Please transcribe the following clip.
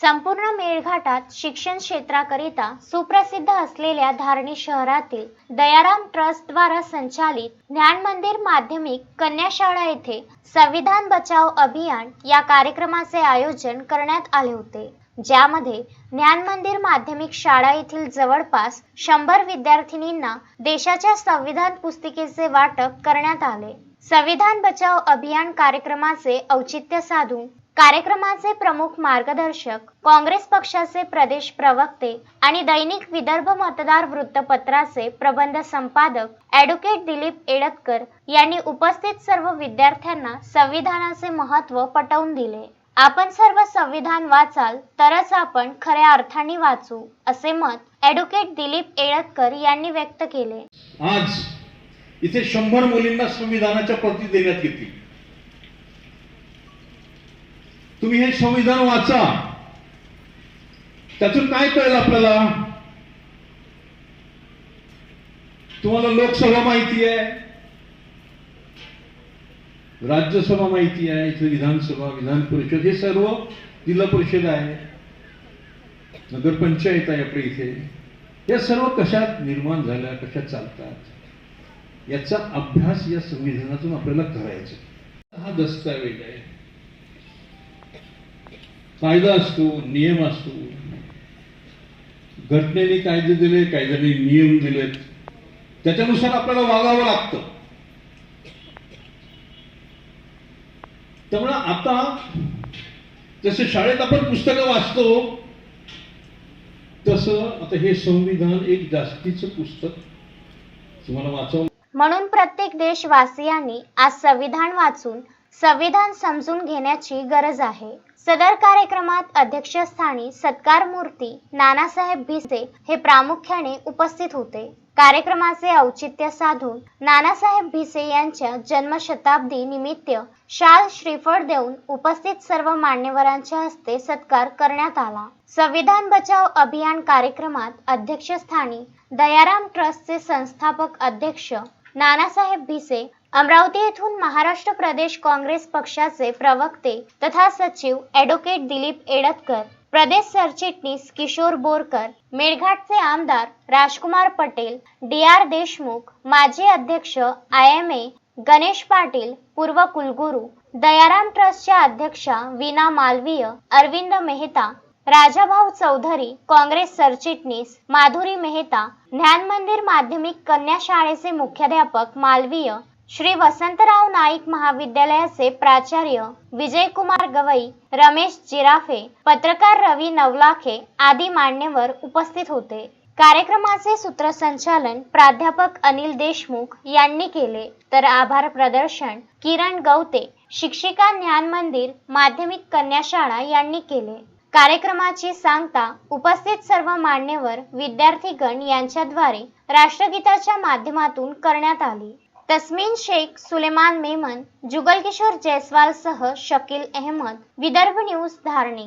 संपूर्ण मेळघाटात शिक्षण क्षेत्राकरिता सुप्रसिद्ध असलेल्या धारणी शहरातील दयाराम ट्रस्ट द्वारा संचालित ज्ञान मंदिर माध्यमिक कन्याशाळा येथे संविधान बचाव अभियान या कार्यक्रमाचे आयोजन करण्यात आले होते. ज्यामध्ये ज्ञान मंदिर माध्यमिक शाळा येथील जवळपास शंभर विद्यार्थिनींना देशाच्या संविधान पुस्तिकेचे वाटप करण्यात आले. संविधान बचाव अभियान कार्यक्रमाचे औचित्य साधून कार्यक्रमाचे प्रमुख मार्गदर्शक काँग्रेस पक्षाचे प्रदेश प्रवक्ते आणि दैनिक विदर्भ मतदार वृत्तपत्राचे प्रबंध संपादक ॲडव्होकेट दिलीप एडतकर यांनी उपस्थित सर्व विद्यार्थ्यांना संविधानाचे महत्त्व पटवून दिले. आपण सर्व संविधान वाचाल तरच आपण खऱ्या अर्थाने वाचू असे मत ॲडव्होकेट दिलीप एळतकर यांनी व्यक्त केले. आज इथे शंभर मुलींना संविधानाच्या प्रती देण्यात येतील. तुम्ही हे संविधान वाचा. त्यातून काय कळेल आपल्याला? तुम्हाला लोकसभा माहिती आहे. राज्यसभा माहिती आहे इथे विधानसभा विधान परिषद हे सर्व जिल्हा परिषद आहे. नगरपंचायत आहे आपल्या इथे. या सर्व कशात निर्माण झाल्या कशात चालतात? याचा अभ्यास या संविधानातून आपल्याला करायचा हा दस्तावेज आहे. कायदा असतो नियम असतो. घटनेने कायदे दिले कायद्याने नियम दिलेत. त्याच्यानुसार आपल्याला वागावं लागतं. त्यामुळे आता जसं शाळेत आपण पुस्तकं वाचतो तसं आता हे संविधान एक जास्तीचं पुस्तक. तुम्हाला वाचव म्हणून प्रत्येक देशवासियांनी आज संविधान वाचून संविधान समजून घेण्याची गरज आहे. सदर कार्यक्रमात अध्यक्षस्थानी सत्कार मूर्ती नानासाहेब भिसे हे प्रामुख्याने उपस्थित होते. कार्यक्रमाचे औचित्य साधून नानासाहेब भिसे यांच्या जन्मशताब्दी निमित्त शाल श्रीफळ देऊन उपस्थित सर्व मान्यवरांच्या हस्ते सत्कार करण्यात आला. संविधान बचाव अभियान कार्यक्रमात अध्यक्षस्थानी दयाराम ट्रस्टचे संस्थापक अध्यक्ष नानासाहेब भिसे अमरावती येथून महाराष्ट्र प्रदेश काँग्रेस पक्षाचे प्रवक्ते तथा सचिव ॲडव्होकेट दिलीप एडतकर प्रदेश सरचिटणीस किशोर बोरकर मेळघाटचे आमदार राजकुमार पटेल डी आर देशमुख माजी अध्यक्ष I M A Ganesh Patil पूर्व कुलगुरू दयाराम ट्रस्टच्या अध्यक्षा वीना मालवीय अरविंद मेहता राजाभाऊ चौधरी काँग्रेस सरचिटणीस माधुरी मेहता ज्ञान मंदिर माध्यमिक कन्या शाळेचे मुख्याध्यापक मालवीय श्री वसंतराव नाईक महाविद्यालयाचे प्राचार्य विजयकुमार गवई रमेश जिराफे पत्रकार रवी नवलाखे आदी मान्यवर उपस्थित होते. कार्यक्रमाचे सूत्रसंचालन प्राध्यापक अनिल देशमुख यांनी केले. तर आभार प्रदर्शन किरण गवते शिक्षिका ज्ञान मंदिर माध्यमिक कन्याशाळा यांनी केले. कार्यक्रमाची सांगता उपस्थित सर्व मान्यवर विद्यार्थीगण यांच्याद्वारे राष्ट्रगीताच्या माध्यमातून करण्यात आली. तस्मिन शेख सुलेमान मेमन जुगल किशोर जयस्वालसह शकील अहमद विदर्भ न्यूज धारणी.